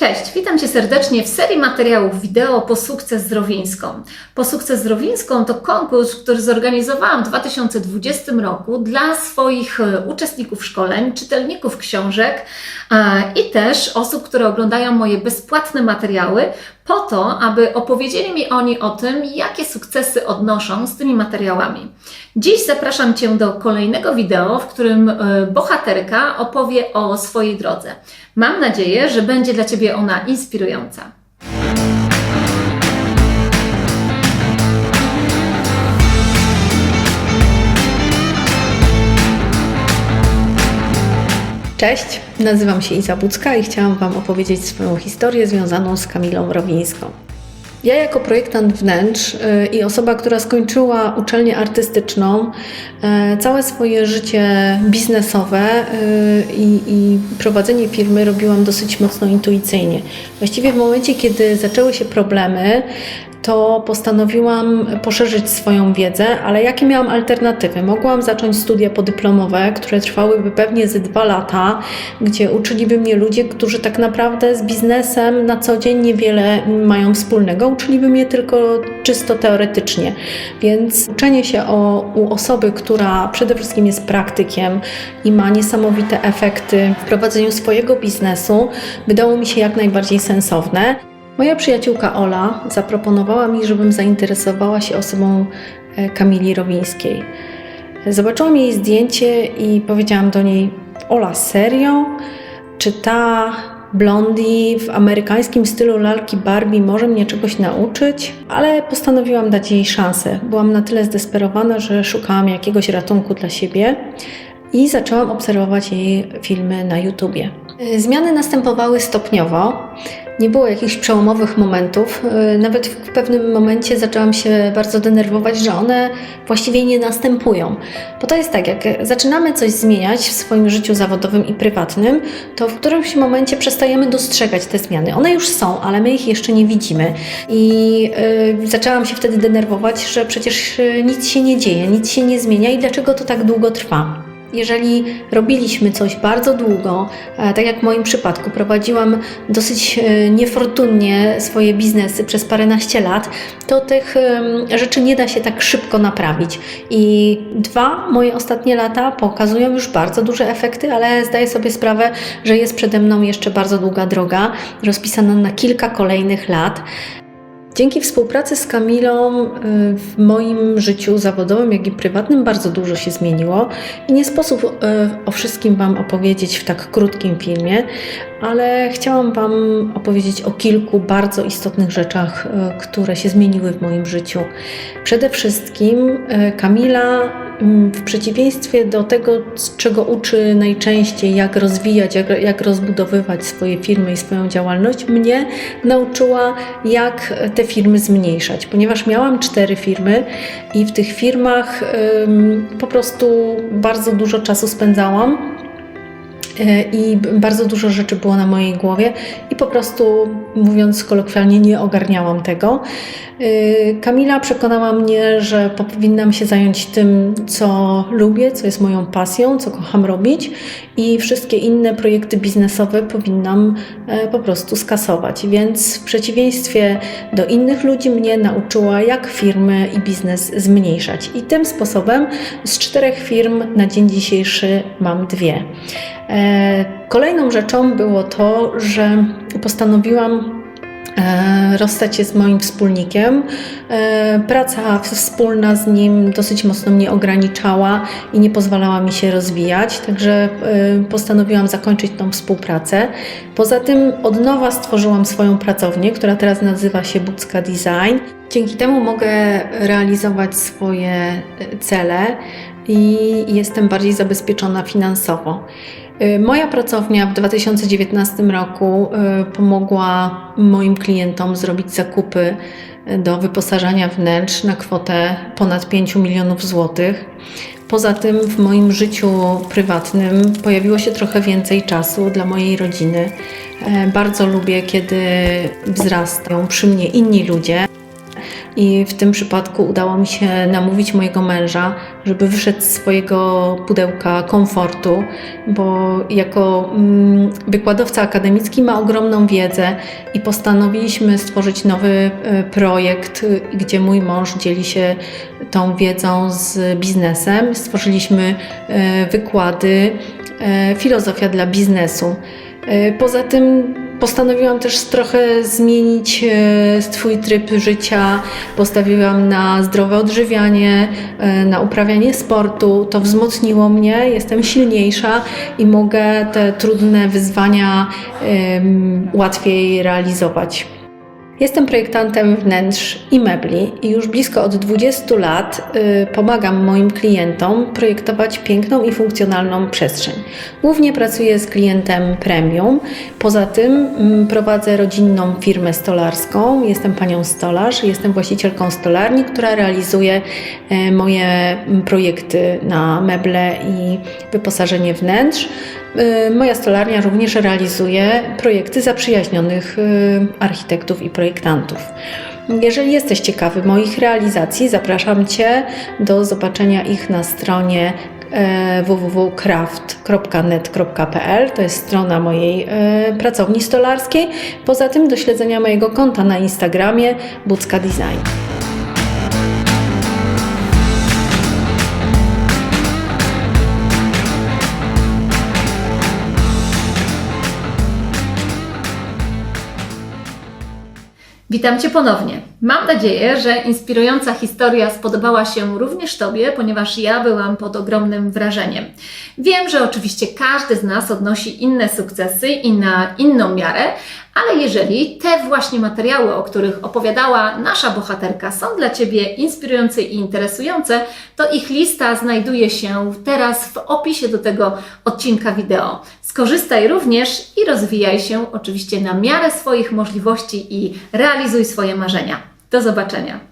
Cześć, witam Cię serdecznie w serii materiałów wideo po sukces Zdrowińską. Po sukces Zdrowińską to konkurs, który zorganizowałam w 2020 roku dla swoich e, uczestników szkoleń, czytelników książek e, i też osób, które oglądają moje bezpłatne materiały, po to, aby opowiedzieli mi oni o tym, jakie sukcesy odnoszą z tymi materiałami. Dziś zapraszam Cię do kolejnego wideo, w którym e, bohaterka opowie o swojej drodze. Mam nadzieję, że będzie dla Ciebie ona inspirująca. Cześć, nazywam się Iza Bucka i chciałam Wam opowiedzieć swoją historię związaną z Kamilą Rowińską. Ja jako projektant wnętrz y, i osoba, która skończyła uczelnię artystyczną, y, całe swoje życie biznesowe y, i, i prowadzenie firmy robiłam dosyć mocno intuicyjnie. Właściwie w momencie, kiedy zaczęły się problemy, to postanowiłam poszerzyć swoją wiedzę, ale jakie miałam alternatywy? Mogłam zacząć studia podyplomowe, które trwałyby pewnie ze dwa lata, gdzie uczyliby mnie ludzie, którzy tak naprawdę z biznesem na co dzień niewiele mają wspólnego. Uczyliby mnie tylko czysto teoretycznie. Więc uczenie się o, u osoby, która przede wszystkim jest praktykiem i ma niesamowite efekty w prowadzeniu swojego biznesu, wydało mi się jak najbardziej sensowne. Moja przyjaciółka Ola zaproponowała mi, żebym zainteresowała się osobą e, Kamili Rowińskiej. Zobaczyłam jej zdjęcie i powiedziałam do niej: Ola, serio? Czy ta Blondie w amerykańskim stylu lalki Barbie może mnie czegoś nauczyć? Ale postanowiłam dać jej szansę. Byłam na tyle zdesperowana, że szukałam jakiegoś ratunku dla siebie i zaczęłam obserwować jej filmy na YouTubie. E, Zmiany następowały stopniowo. Nie było jakichś przełomowych momentów. E, Nawet w pewnym momencie zaczęłam się bardzo denerwować, że one właściwie nie następują. Bo to jest tak, jak zaczynamy coś zmieniać w swoim życiu zawodowym i prywatnym, to w którymś momencie przestajemy dostrzegać te zmiany. One już są, ale my ich jeszcze nie widzimy. I yy, zaczęłam się wtedy denerwować, że przecież yy, nic się nie dzieje, nic się nie zmienia i dlaczego to tak długo trwa. Jeżeli robiliśmy coś bardzo długo, e, tak jak w moim przypadku, prowadziłam dosyć e, niefortunnie swoje biznesy przez paręnaście lat, to tych rzeczy nie da się tak szybko naprawić. I dwa moje ostatnie lata pokazują już bardzo duże efekty, ale zdaję sobie sprawę, że jest przede mną jeszcze bardzo długa droga, rozpisana na kilka kolejnych lat. Dzięki współpracy z Kamilą y, w moim życiu zawodowym, jak i prywatnym bardzo dużo się zmieniło i nie sposób y, o wszystkim Wam opowiedzieć w tak krótkim filmie, ale chciałam Wam opowiedzieć o kilku bardzo istotnych rzeczach, y, które się zmieniły w moim życiu. Przede wszystkim Kamila mm, w przeciwieństwie do tego, czego uczy najczęściej, jak rozwijać, jak, jak rozbudowywać swoje firmy i swoją działalność, mnie nauczyła, jak te firmy zmniejszać, ponieważ miałam cztery firmy i w tych firmach po prostu bardzo dużo czasu spędzałam. e, I bardzo dużo rzeczy było na mojej głowie, po prostu, mówiąc kolokwialnie, nie ogarniałam tego. Yy, Kamila przekonała mnie, że powinnam się zająć tym, co lubię, co jest moją pasją, co kocham robić, i wszystkie inne projekty biznesowe powinnam e, po prostu skasować. Więc w przeciwieństwie do innych ludzi, mnie nauczyła, jak firmy i biznes zmniejszać. I tym sposobem z czterech firm na dzień dzisiejszy mam dwie. E, Kolejną rzeczą było to, że postanowiłam e, rozstać się z moim wspólnikiem. E, Praca wspólna z nim dosyć mocno mnie ograniczała i nie pozwalała mi się rozwijać, także e, postanowiłam zakończyć tą współpracę. Poza tym od nowa stworzyłam swoją pracownię, która teraz nazywa się Bucka Design. Dzięki temu mogę realizować swoje cele i jestem bardziej zabezpieczona finansowo. Y, Moja pracownia w 2019 roku y, pomogła moim klientom zrobić zakupy y, do wyposażania wnętrz na kwotę ponad 5 milionów złotych. Poza tym w moim życiu prywatnym pojawiło się trochę więcej czasu dla mojej rodziny. Bardzo lubię, kiedy wzrastają przy mnie inni ludzie. I w tym przypadku udało mi się namówić mojego męża, żeby wyszedł z swojego pudełka komfortu, bo jako mm, wykładowca akademicki ma ogromną wiedzę i postanowiliśmy stworzyć nowy e, projekt, e, gdzie mój mąż dzieli się tą wiedzą z biznesem. Stworzyliśmy e, wykłady e, Filozofia dla biznesu. Poza tym postanowiłam też trochę zmienić e, swój tryb życia. Postawiłam na zdrowe odżywianie, e, na uprawianie sportu. To wzmocniło mnie, jestem silniejsza i mogę te trudne wyzwania łatwiej realizować. Jestem projektantem wnętrz i mebli i już blisko od 20 lat y, pomagam moim klientom projektować piękną i funkcjonalną przestrzeń. Głównie pracuję z klientem premium. Poza tym mm, prowadzę rodzinną firmę stolarską. Jestem panią stolarz, jestem właścicielką stolarni, która realizuje e, moje mm, projekty na meble i wyposażenie wnętrz. Y, Moja stolarnia również realizuje projekty zaprzyjaźnionych y, architektów i projektantów. Jeżeli jesteś ciekawy moich realizacji, zapraszam Cię do zobaczenia ich na stronie e, www.craft.net.pl. To jest strona mojej e, pracowni stolarskiej. Poza tym do śledzenia mojego konta na Instagramie Bucka Design. Witam Cię ponownie. Mam nadzieję, że inspirująca historia spodobała się również Tobie, ponieważ ja byłam pod ogromnym wrażeniem. Wiem, że oczywiście każdy z nas odnosi inne sukcesy i na inną miarę, ale jeżeli te właśnie materiały, o których opowiadała nasza bohaterka, są dla Ciebie inspirujące i interesujące, to ich lista znajduje się teraz w opisie do tego odcinka wideo. Skorzystaj również i rozwijaj się oczywiście na miarę swoich możliwości i realizuj swoje marzenia. Do zobaczenia.